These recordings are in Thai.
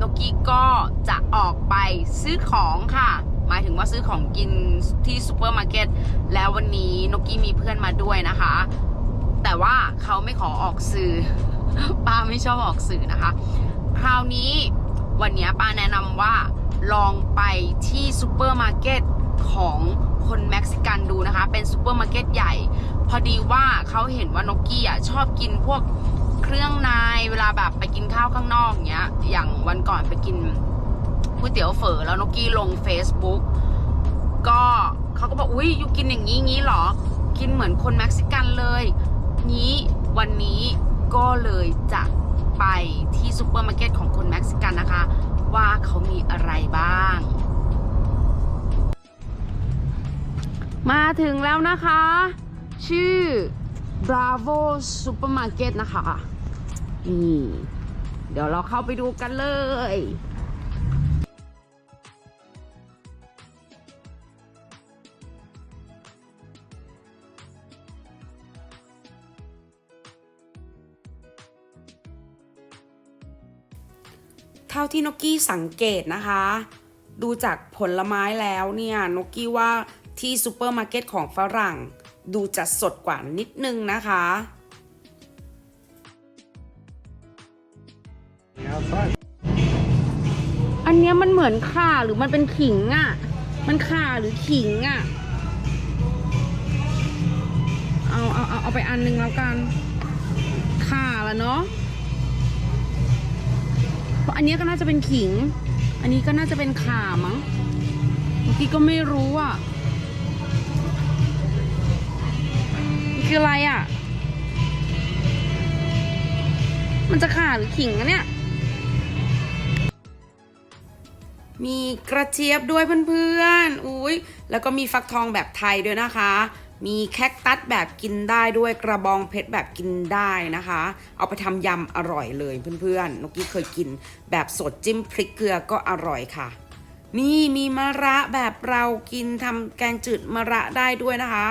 นกี้ก็จะออกไปซื้อของค่ะ หมายถึงว่าซื้อของกินที่ซูเปอร์มาร์เก็ตแล้ววันนี้นกกี้มีเพื่อนมาด้วยนะคะ แต่ว่าเขาไม่ขอออกสื่อป้าไม่ชอบออกสื่อนะคะ คราวนี้วันนี้ป้าแนะนำว่าลองไปที่ซูเปอร์มาร์เก็ตของคนเม็กซิกันดูนะคะ เป็นซูเปอร์มาร์เก็ตใหญ่ พอดีว่าเขาเห็นว่านกกี้อะชอบกินพวก เครื่องในเวลาแบบไปกินข้าวข้างนอกเงี้ย อย่างวันก่อนไปกินก๋วยเตี๋ยวเฝอแล้วนกกี้ลง Facebook ก็เขาก็บอกอุ้ยยูกินอย่างนี้งี้หรอ กินเหมือนคนเม็กซิกันเลย นี้วันนี้ก็เลยจะไปที่ซูเปอร์มาร์เก็ตของคนเม็กซิกันนะคะ ว่าเขามีอะไรบ้าง มาถึงแล้วนะคะ ชื่อ Bravo Supermarket นะคะ นี่ เดี๋ยวเราเข้าไปดูกันเลยเท่าที่นกกี้สังเกตนะคะ ดูจากผลไม้แล้วเนี่ยนกกี้ว่าที่ซูเปอร์มาร์เก็ตของฝรั่ง ดูจะสดกว่านิดนึงนะคะ นี้ยมันเหมือนข่าหรือมันเป็นขิงอะ่ะ มันข่าหรือขิงอะ่ะ เอาเอาเอาเอาไปอันหนึงแล้วกัน ข่าละเนาะเพราะอันนี้ก็น่าจะเป็นขิง อันนี้ก็น่าจะเป็นข่ามั้ง เมื่อกี้ก็ไม่รู้อะมันคืออะไรอะ มันจะข่าหรือขิงอะเนี่ย มีกระเจี๊ยบด้วยเพื่อนๆ อุ้ยแล้วก็มีฟักทองแบบไทยด้วยนะคะ มีแคคตัสแบบกินได้ด้วยกระบองเพชรแบบกินได้นะคะ เอาไปทำยำอร่อยเลยเพื่อนๆนกกี้เคยกินแบบสดจิ้มพริกเกลือก็อร่อยค่ะ นี่มีมะระแบบเรากินทำแกงจืดมะระได้ด้วยนะคะ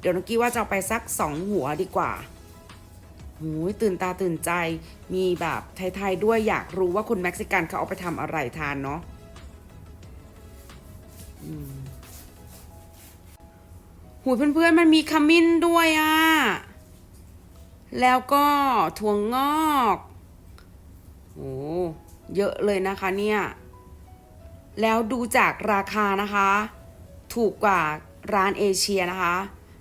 เดี๋ยวนกกี้ว่าจะเอาไปสักสองหัวดีกว่าหูยตื่นตาตื่นใจ มีแบบไทยๆด้วยอยากรู้ว่าคนเม็กซิกันเขาเอาไปทำอะไรทานเนาะ หูยเพื่อนๆมันมีขมิ้นด้วยอะ่ะ แล้วก็ถั่วงอกโอ้เยอะเลยนะคะเนี่ย แล้วดูจากราคานะคะ ถูกกว่าร้านเอเชียนะคะ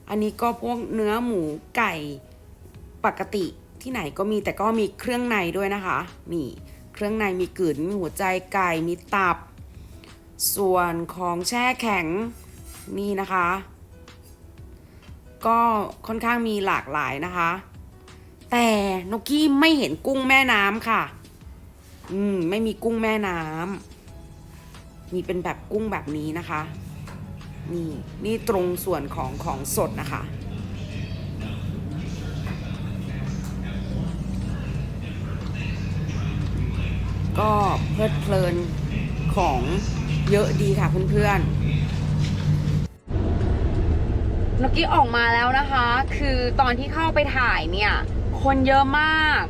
อันนี้ก็พวกเนื้อหมูไก่ปกติที่ไหนก็มีแต่ก็มีเครื่องในด้วยนะคะ นี่ เครื่องในมีกลืนมีหัวใจไก่มีตับ ส่วนของแช่แข็งนี่นะคะ ก็ค่อนข้างมีหลากหลายนะคะ แต่นกกี้ไม่เห็นกุ้งแม่น้ำค่ะ อืม ไม่มีกุ้งแม่น้ำมีเป็นแบบกุ้งแบบนี้นะคะ นี่ นี่ตรงส่วนของของสดนะคะก็เพลิดเพลินของ เยอะดีค่ะเพื่อนๆนกกี้ออกมาแล้วนะคะ คือตอนที่เข้าไปถ่ายเนี่ย คนเยอะมาก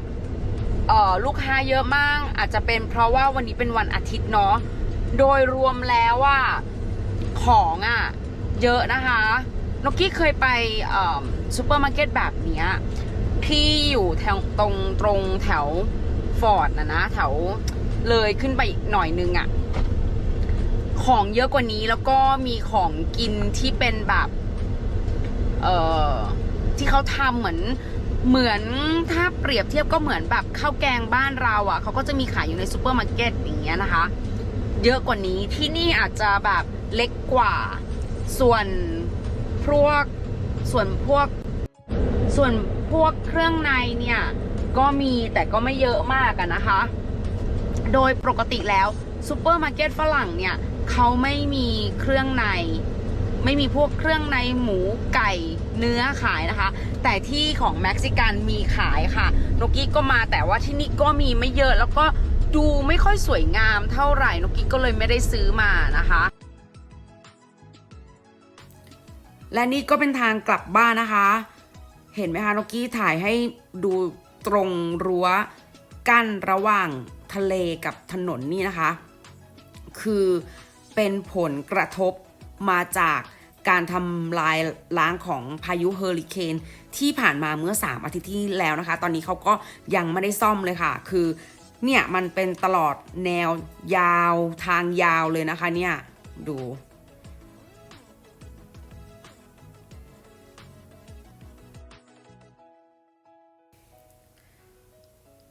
เอ่อลูกค้าเยอะมาก อาจจะเป็นเพราะว่าวันนี้เป็นวันอาทิตย์เนาะโดยรวมแล้วว่าของอะ่ะเยอะนะคะนกกี้เคยไปซูเปอร์มาร์เก็ตแบบเนี้ยที่อยู่แถวตรงตรงแถวฟอร์ดนะนะแถวเลยขึ้นไปอีกหน่อยนึงอะ่ะ ของเยอะกว่านี้แล้วก็มีของกินที่เป็นแบบ เอ่อ ที่เขาทำเหมือนเหมือนถ้าเปรียบเทียบก็เหมือนแบบข้าวแกงบ้านเราอะ่ะเขาก็จะมีขายอยู่ในซูเปอร์มาร์เก็ตอย่างเงี้ยนะคะ เยอะกว่านี้ที่นี่อาจจะแบบเล็กกว่า ส่วนพวกส่วนพวก ส่วนพวกเครื่องในเนี่ย ก็มีแต่ก็ไม่เยอะมากอะนะคะ โดยปกติแล้วซูเปอร์มาร์เก็ตฝรั่งเนี่ย เขาไม่มีเครื่องใน ไม่มีพวกเครื่องในหมูไก่เนื้อขายนะคะ แต่ที่ของเม็กซิกันมีขายค่ะนกกี้ก็มาแต่ว่าที่นี่ก็มีไม่เยอะแล้วก็ดูไม่ค่อยสวยงามเท่าไหร่นกกี้ก็เลยไม่ได้ซื้อมานะคะและนี่ก็เป็นทางกลับบ้านนะคะ เห็นไหมคะนกกี้ถ่ายให้ดูตรงรั้วกั้นระหว่างทะเลกับถนนนี่นะคะ คือ เป็นผลกระทบมาจากการทำลายล้างของพายุเฮอริเคนที่ผ่านมาเมื่อ 3 อาทิตย์ที่แล้วนะคะ ตอนนี้เขาก็ยังไม่ได้ซ่อมเลยค่ะ คือเนี่ยมันเป็นตลอดแนวยาวทางยาวเลยนะคะเนี่ยดู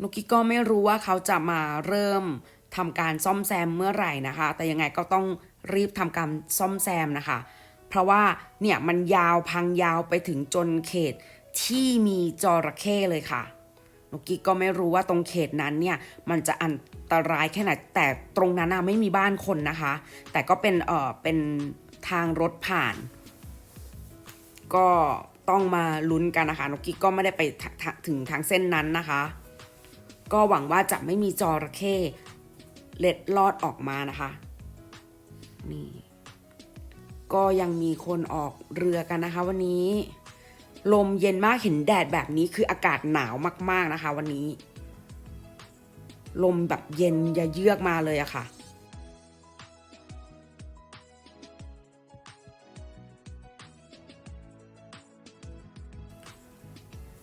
นุกกี้ก็ไม่รู้ว่าเขาจะมาเริ่ม ทำการซ่อมแซมเมื่อไหร่นะคะ แต่ยังไงก็ต้องรีบทำการซ่อมแซมนะคะ เพราะว่าเนี่ยมันยาวพังยาวไปถึงจนเขตที่มีจระเข้เลยค่ะนุกกี้ก็ไม่รู้ว่าตรงเขตนั้นเนี่ยมันจะอันตรายแค่ไหนแต่ตรงนั้นไม่มีบ้านคนนะคะ แต่ก็เป็นเออเป็นทางรถผ่าน ก็ต้องมาลุ้นกันนะคะนุกกี้ก็ไม่ได้ไปถถถึงทางเส้นนั้นนะคะ ก็หวังว่าจะไม่มีจระเข้ เล็ดลอดออกมานะคะ นี่ ก็ยังมีคนออกเรือกันนะคะ วันนี้ ลมเย็นมากเห็นแดดแบบนี้คืออากาศหนาวมากๆนะคะ วันนี้ ลมแบบเย็นย่าเยือกมาเลยอะค่ะ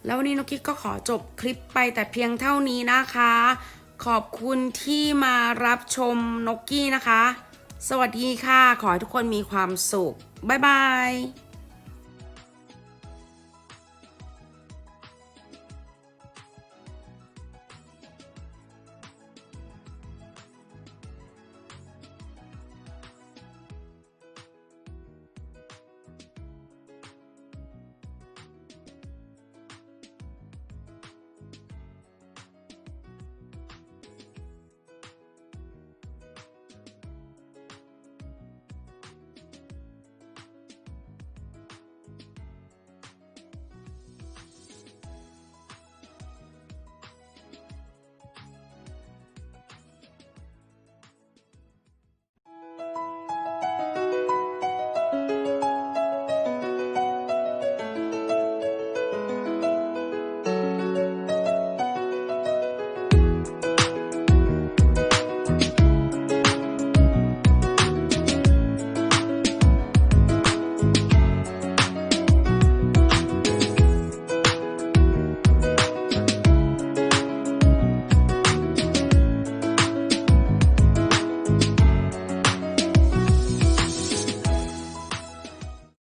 แล้ววันนี้นกกิ๊กก็ขอจบคลิปไปแต่เพียงเท่านี้นะคะ ขอบคุณที่มารับชมนกกี้นะคะ สวัสดีค่ะ ขอให้ทุกคนมีความสุข บ๊ายบาย